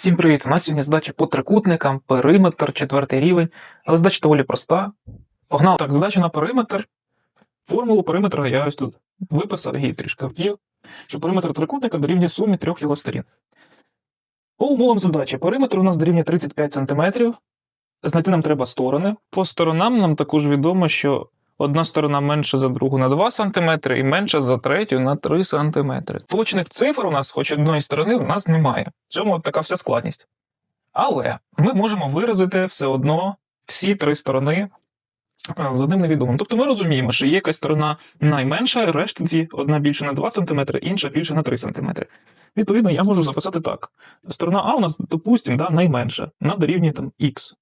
Всім привіт! У нас сьогодні задача по трикутникам, периметр, четвертий рівень. Але задача доволі проста. Погнали. Так, задача на периметр. Формулу периметра я ось тут виписав і трішки втів, що периметр трикутника дорівнює сумі трьох його сторін. По умовам задачі, периметр у нас дорівнює 35 см. Знайти нам треба сторони. По сторонам нам також відомо, що одна сторона менша за другу на 2 см і менша за третю на 3 см. Точних цифр у нас, хоч одної сторони, у нас немає. В цьому така вся складність. Але ми можемо виразити все одно всі три сторони е, з одним невідомим. Тобто ми розуміємо, що є якась сторона найменша, решта дві, одна більше на 2 см, інша більше на 3 см. Відповідно, я можу записати так. Сторона А у нас, допустимо, да, найменша, вона дорівнює там х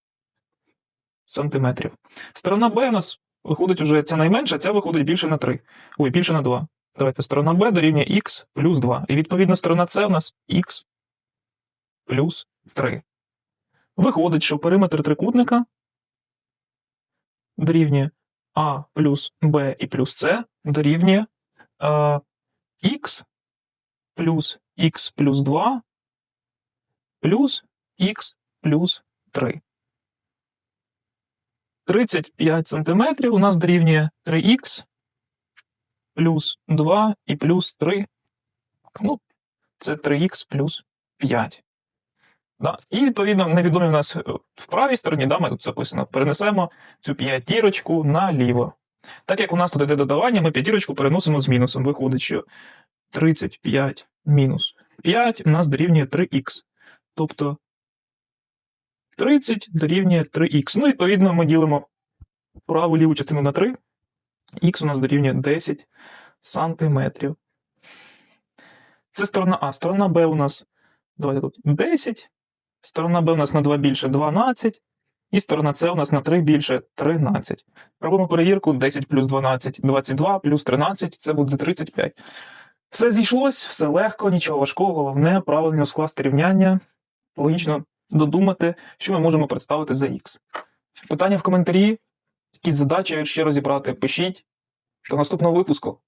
сантиметрів. Сторона Б у нас виходить уже ця найменша, ця виходить більше на 3. Ой, більше на 2. Давайте сторона Б дорівнює х плюс 2. І відповідно сторона С у нас х плюс 3. Виходить, що периметр трикутника дорівнює А плюс Б і плюс С дорівнює е, х плюс х плюс 2 плюс х плюс 3. 35 см у нас дорівнює 3х плюс 2 і плюс 3. Ну, це 3х плюс 5. Да. І, відповідно, невідомі в нас е, в правій стороні, да, ми тут записано, перенесемо цю п'ятірочку наліво. Так як у нас тут йде додавання, ми п'ятірочку переносимо з мінусом. Виходить, що 35 мінус 5 у нас дорівнює 3х. Тобто 30 дорівнює 3х. Ну, відповідно, ми ділимо праву ліву частину на 3. Х у нас дорівнює 10 сантиметрів. Це сторона А. Сторона Б у нас давайте тут 10. Сторона Б у нас на 2 більше 12. І сторона С у нас на 3 більше 13. Робимо перевірку 10 плюс 12, 22 плюс 13 це буде 35. Все зійшлось, все легко, нічого важкого. Головне правильно скласти рівняння, логічно додумати, що ми можемо представити за х. Питання в коментарі, якісь задачі ще розібрати, пишіть. До наступного випуску.